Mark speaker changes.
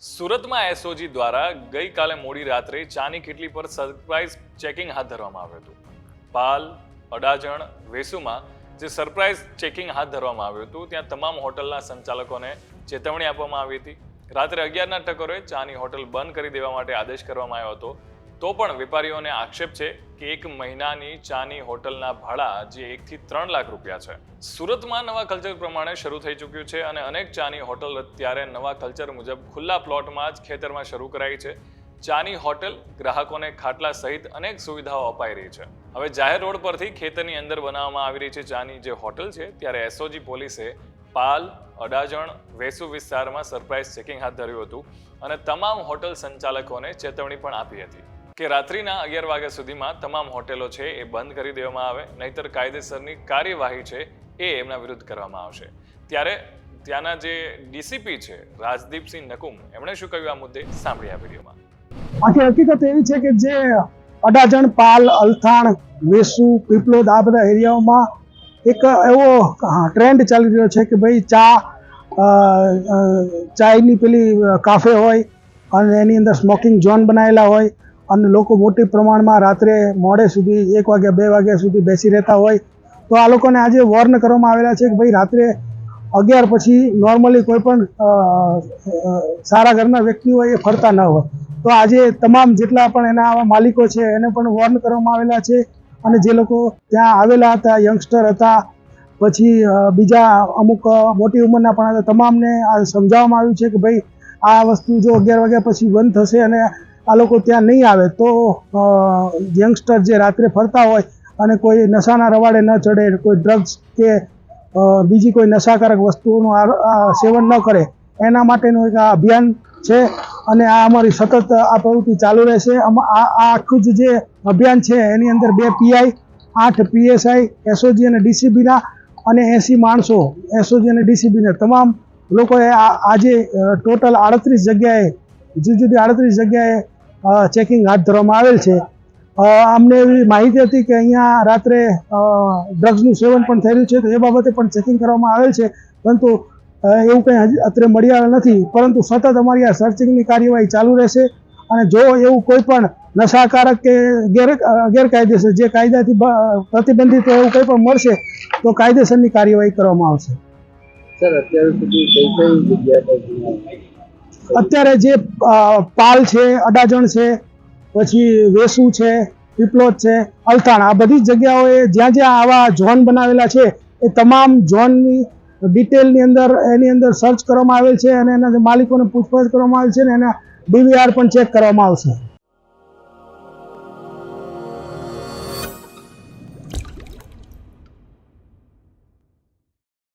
Speaker 1: સુરતમાં એસઓજી દ્વારા ગઈકાલે મોડી રાત્રે ચાની કિટલી પર સરપ્રાઇઝ ચેકિંગ હાથ ધરવામાં આવ્યું હતું. પાલ, અડાજણ, વેસુમાં જે સરપ્રાઇઝ ચેકિંગ હાથ ધરવામાં આવ્યું હતું, ત્યાં તમામ હોટલના સંચાલકોને ચેતવણી આપવામાં આવી હતી. રાત્રે અગિયારના ટકોરે ચાની હોટલ બંધ કરી દેવા માટે આદેશ કરવામાં આવ્યો હતો. તો પણ વેપારીઓને આક્ષેપ છે કે એક મહિનાની ચાની હોટલના ભાડા જે એકથી ત્રણ લાખ રૂપિયા છે. સુરતમાં નવા કલ્ચર પ્રમાણે શરૂ થઈ ચૂક્યું છે અને અનેક ચાની હોટલ અત્યારે નવા કલ્ચર મુજબ ખુલ્લા પ્લોટમાં જ ખેતરમાં શરૂ કરાઈ છે. ચાની હોટલ ગ્રાહકોને ખાટલા સહિત અનેક સુવિધાઓ અપાઈ રહી છે. હવે જાહેર રોડ પરથી ખેતરની અંદર બનાવવામાં આવી રહી છે ચાની જે હોટલ છે, ત્યારે એસઓજી પોલીસે પાલ, અડાજણ, વેસુ વિસ્તારમાં સરપ્રાઇઝ ચેકિંગ હાથ ધર્યું હતું અને તમામ હોટલ સંચાલકોને ચેતવણી પણ આપી હતી. કે રાત્રિના અગિયાર વાગ્યા સુધીમાં તમામ હોટેલો છે એ બંધ કરી દેવામાં આવે, નહીતર કાયદેસરની કાર્યવાહી છે એ એમના વિરુદ્ધ કરવામાં આવશે. ત્યારે ત્યાંના જે ડીસીપી છે, રાજદીપસિંહ નકુમ, એમણે શું કહ્યું આ મુદ્દે? સાંભળી આ વિડીયોમાં.
Speaker 2: આખી હકીકત એવી છે કે જે અડાજણ, પાલ, અલથાણ, વેસુ, પીપલોદ આ બધા એરિયાઓમાં એક એવો ટ્રેન્ડ ચાલી રહ્યો છે કે ભાઈ ચા ચાયની પેલી કાફે હોય અને એની અંદર સ્મોકિંગ ઝોન બનાવેલા હોય. અને લોકો મોટી પ્રમાણમાં રાત્રે મોડે સુધી, એક વાગ્યા, બે વાગ્યા સુધી બેસી રહેતા હોય, તો આ લોકોને આજે વોર્ન કરવામાં આવેલા છે કે ભાઈ, રાત્રે અગિયાર પછી નોર્મલી કોઈ પણ સારા ઘરના વ્યક્તિ હોય એ ફરતા ન હોય. તો આજે તમામ જેટલા પણ એના આવા માલિકો છે, એને પણ વોર્ન કરવામાં આવેલા છે અને જે લોકો ત્યાં આવેલા હતા યંગસ્ટર હતા, પછી બીજા અમુક મોટી ઉંમરના પણ હતા, તમામને આ સમજાવવામાં આવ્યું છે કે ભાઈ, આ વસ્તુ જો અગિયાર વાગ્યા પછી બંધ થશે અને આ લોકો ત્યાં નહીં આવે તો યંગસ્ટર જે રાત્રે ફરતા હોય અને કોઈ નશાના રવાડે ન ચડે, કોઈ ડ્રગ્સ કે બીજી કોઈ નશાકારક વસ્તુઓનું સેવન ન કરે, એના માટેનું એક આ અભિયાન છે અને આ અમારી સતત આ પ્રવૃત્તિ ચાલુ રહેશે. આ આખું જ જે અભિયાન છે એની અંદર બે પીઆઈ આઠ પીએસઆઈ એસઓજી અને ડીસીબીના અને એંસી માણસો એસઓજી અને ડીસીબીના તમામ લોકોએ આજે ટોટલ આડત્રીસ જગ્યાએ, જુદી જુદી આડત્રીસ જગ્યાએ ચેકિંગ હાથ ધરવામાં આવેલ છે. અમને એવી માહિતી હતી કે અહીંયા રાત્રે ડ્રગ્સનું સેવન પણ થયેલું છે, તો એ બાબતે પણ ચેકિંગ કરવામાં આવેલ છે. પરંતુ એવું કંઈ અત્રે મળી આવેલ નથી. પરંતુ સતત અમારી આ સર્ચિંગની કાર્યવાહી ચાલુ રહેશે અને જો એવું કોઈ પણ નશાકારક કે ગેર ગેરકાયદેસર જે કાયદાથી પ્રતિબંધિત એવું કંઈ પણ મળશે, તો કાયદેસરની કાર્યવાહી કરવામાં આવશે.
Speaker 3: સર, અત્યાર સુધી કઈ કઈ જગ્યા પર ગુનો?
Speaker 2: અત્યારે જે પાલ છે, અડાજણ છે, પછી વેસુ છે પીપલોદ છે, અલથાણા, આ બધી જગ્યાઓએ જ્યાં જ્યાં આવા ઝોન બનાવેલા છે, એ તમામ ઝોનની ડિટેલની અંદર, એની અંદર સર્ચ કરવામાં આવેલ છે અને એના માલિકોને પૂછપરછ કરવામાં આવેલ છે અને એના ડીવીઆર પણ ચેક કરવામાં આવશે.